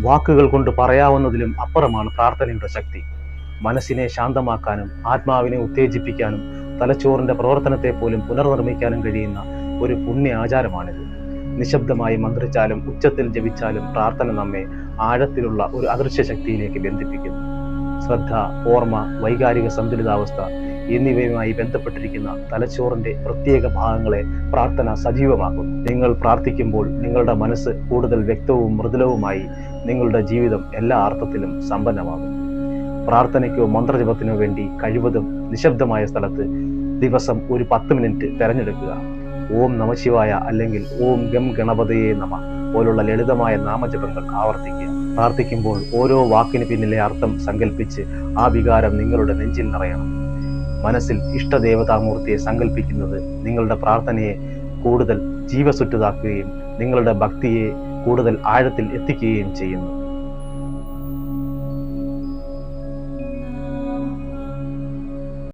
വാക്കുകൾ കൊണ്ട് പറയാവുന്നതിലും അപ്പുറമാണ് പ്രാർത്ഥനയുടെ ശക്തി. മനസ്സിനെ ശാന്തമാക്കാനും ആത്മാവിനെ ഉത്തേജിപ്പിക്കാനും തലച്ചോറിന്റെ പ്രവർത്തനത്തെ പോലും പുനർനിർമ്മിക്കാനും കഴിയുന്ന ഒരു പുണ്യ ആചാരമാണിത് നിശബ്ദമായി മന്ത്രിച്ചാലും ഉച്ചത്തിൽ ജപിച്ചാലും പ്രാർത്ഥന നമ്മെ ആഴത്തിലുള്ള ഒരു അദൃശ്യ ശക്തിയിലേക്ക് ബന്ധിപ്പിക്കുന്നു. ശ്രദ്ധ ഓർമ്മ വൈകാരിക സന്തുലിതാവസ്ഥ എന്നിവയുമായി ബന്ധപ്പെട്ടിരിക്കുന്ന തലച്ചോറിന്റെ പ്രത്യേക ഭാഗങ്ങളെ പ്രാർത്ഥന സജീവമാക്കും നിങ്ങൾ പ്രാർത്ഥിക്കുമ്പോൾ നിങ്ങളുടെ മനസ്സ് കൂടുതൽ വ്യക്തവും മൃദുലവുമായി നിങ്ങളുടെ ജീവിതം എല്ലാ അർത്ഥത്തിലും സമ്പന്നമാകും പ്രാർത്ഥനയ്ക്കോ മന്ത്രജപത്തിനോ വേണ്ടി കഴിവതും നിശബ്ദമായ സ്ഥലത്ത് ദിവസം ഒരു പത്ത് മിനിറ്റ് തെരഞ്ഞെടുക്കുക. ഓം നമശിവായ അല്ലെങ്കിൽ ഓം ഗം ഗണപതയെ നമ പോലുള്ള ലളിതമായ നാമജപങ്ങൾ ആവർത്തിക്കുക. പ്രാർത്ഥിക്കുമ്പോൾ ഓരോ വാക്കിന് പിന്നിലെ അർത്ഥം സങ്കല്പിച്ച് ആ വികാരം നിങ്ങളുടെ നെഞ്ചിൽ നിറയണം. മനസ്സിൽ ഇഷ്ടദേവതാമൂർത്തിയെ സങ്കല്പിക്കുന്നത് നിങ്ങളുടെ പ്രാർത്ഥനയെ കൂടുതൽ ജീവസുറ്റതാക്കുകയും നിങ്ങളുടെ ഭക്തിയെ കൂടുതൽ ആഴത്തിൽ എത്തിക്കുകയും ചെയ്യുന്നു.